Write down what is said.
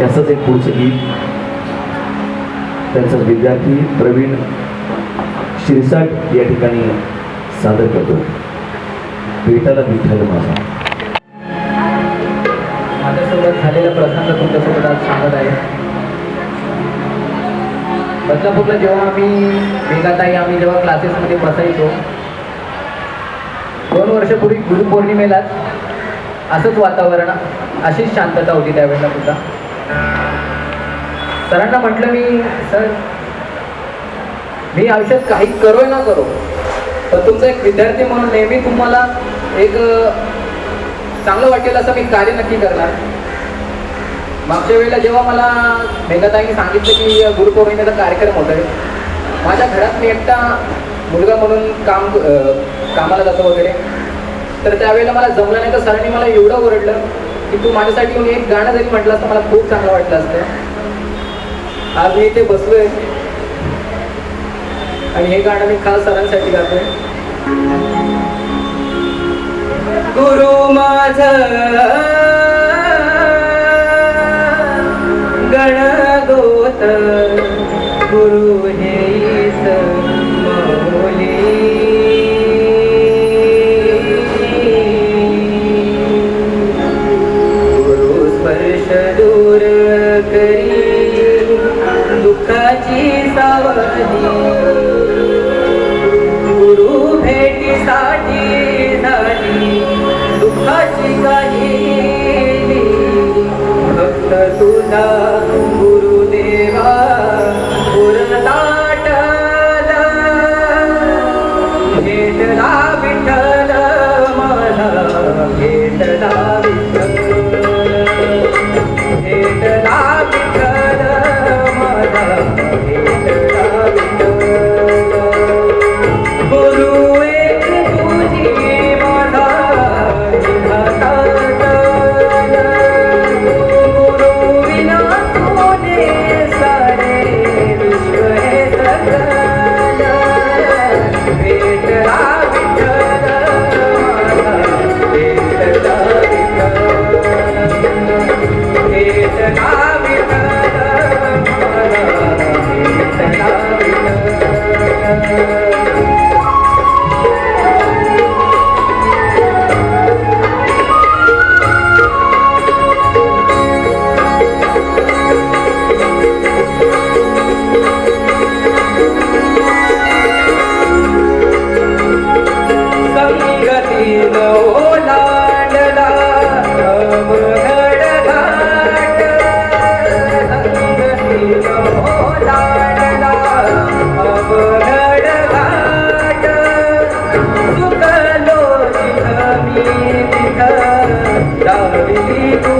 त्याचंच एक पुढचं गीत. त्यांचा विद्यार्थी प्रवीण शिरसाट या ठिकाणी सादर करतो. भेटायला विठ्ठल माझा. माझ्यासोबत झालेला प्रसंग तुमच्यासोबत आज सांगत आहे. बदलापूरला जेव्हा आम्ही मेघाताई आम्ही जेव्हा क्लासेसमध्ये बसायचो दोन वर्षपूर्वी गुरुपौर्णिमेलाच असंच वातावरण अशीच शांतता होती त्यावेळेला सुद्धा. सरांना म्हटलं मी सर मी आयुष्यात काही करो ना करो पण तुमचा एक विद्यार्थी म्हणून नेहमी तुम्हाला एक चांगलं वाटेल असं मी कार्य नक्की करणार. मागच्या वेळेला जेव्हा मला मेघाताईंनी सांगितलं की गुरुपौर्णिमेचा कार्यक्रम होत आहे माझ्या घरात मी एकटा मुलगा म्हणून काम कामाला जातो वगैरे. तर त्यावेळेला मला जमलं नाही तर सरांनी मला एवढं ओरडलं. की तू माझ्यासाठी मी एक गाणं जरी म्हटलं असतं मला खूप चांगलं वाटलं असतं. आज मी इथे बसलोय. आणि हे गाणं मी खास सरांसाठी गातोय. गुरु माझा सुखाची सावली गुरु भेटीसाठी झाली. दुःखाची काही भक्त तुला गुरुदेवा पुरताट भेटला विठ्ठल मला भेटला संगती ओलांडला चुकलो मी तिथं